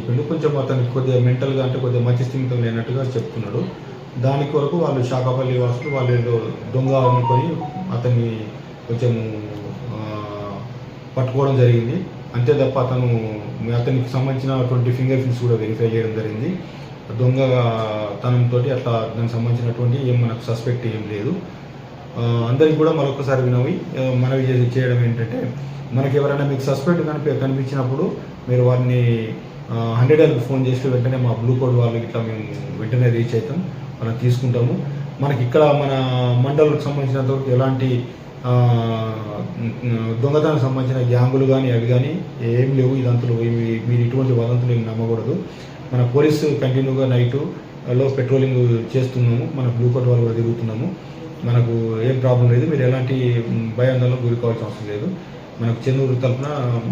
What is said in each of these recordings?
చెప్పిండు. కొంచెం అతనికి కొద్దిగా మెంటల్గా అంటే కొద్దిగా మంచి స్థిమితం లేనట్టుగా చెప్తున్నాడు. దాని కొరకు వాళ్ళు శాఖపల్లి వాసులు వాళ్ళు ఏదో దొంగ అనుకొని అతన్ని కొంచెం పట్టుకోవడం జరిగింది. అంతే తప్ప అతను అతనికి సంబంధించినటువంటి ఫింగర్ ప్రింట్స్ కూడా వెరిఫై చేయడం జరిగింది. దొంగ తనంతో అట్లా దానికి సంబంధించినటువంటి ఏం మనకు సస్పెక్ట్ ఏం లేదు. అందరికి కూడా మరొకసారి వినవి మనవి చేయడం ఏంటంటే మనకి ఎవరైనా మీకు సస్పెక్ట్ కనిపి కనిపించినప్పుడు మీరు వారిని హండ్రెడ్ ఎల్కి ఫోన్ చేసి వెంటనే మా బ్లూ కోడ్ వాళ్ళు ఇట్లా మేము వెంటనే రీచ్ అవుతాం మనం తీసుకుంటాము. మనకి ఇక్కడ మన మండలకు సంబంధించినంత వరకు ఎలాంటి దొంగతనానికి సంబంధించిన గ్యాంగులు కానీ అవి కానీ ఏం లేవు. ఇదంతులు మీరు ఇటువంటి వదంతులు ఏమి నమ్మకూడదు. మన పోలీసు కంటిన్యూగా నైటు లో పెట్రోలింగ్ చేస్తున్నాము. మన బ్లూ కోట్ వాళ్ళు కూడా తిరుగుతున్నాము. మనకు ఏం ప్రాబ్లం లేదు. మీరు ఎలాంటి మ్, భయాందోళనకు గురి కావాల్సిన అవసరం లేదు. మనకు చెన్నూరు తరఫున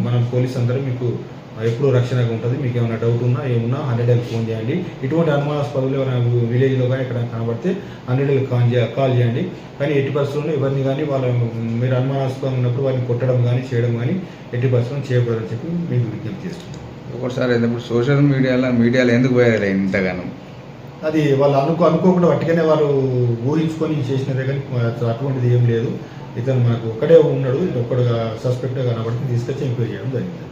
మన పోలీస్ అందరూ మీకు ఎప్పుడూ రక్షణగా ఉంటుంది మీకు ఏమైనా డౌట్ ఉన్నా ఏమున్నా హండ్రెడ్ ఎల్కి ఫోన్ చేయండి. ఇటువంటి అనుమానాస్పదలు ఎవరైనా విలేజ్లో కానీ ఎక్కడ కనబడితే హండ్రెడ్ ఎల్కి కాల్ చే కాల్ చేయండి. కానీ ఎట్టి పరిస్థితుల్లో ఎవరిని కానీ వాళ్ళ మీరు అనుమానాస్పదం ఉన్నప్పుడు వారిని కొట్టడం కానీ చేయడం కానీ ఎట్టి పరిస్థితుల్లో చేయకూడదని చెప్పి మీకు విజ్ఞప్తి చేస్తున్నాం ఒకసారి ఇప్పుడు సోషల్ మీడియాలో మీడియాలో ఎందుకు వైరల్ అయింది ఇంతగానో? అది వాళ్ళు అనుకో అనుకోకుండా వట్టిగానే వాళ్ళు ఊహించుకొని చేసినదే కానీ అటువంటిది ఏం లేదు. ఇతను మనకు ఒక్కడే ఉన్నాడు ఇది ఒక్కడుగా సస్పెక్ట్గా కనబడితే తీసుకొచ్చి ఎంక్వైరీ చేయడం జరిగింది.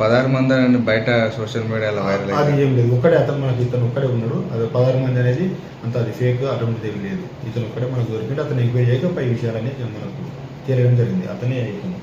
పదహారు మంది అని బయట సోషల్ మీడియాలో వైరల్ అది ఏం లేదు. ఒక్కడే అతను మనకి ఇతను ఒక్కడే ఉన్నాడు. అది పదహారు మంది అనేది అంత అది ఫేక్ అటువంటిది ఏం లేదు. ఇతను ఒక్కడే మనకు దొరికింది అతను ఎంక్వైరీ చేయక పై విషయాలన్నీ మనకు తెలియడం జరిగింది. అతనే ఇతను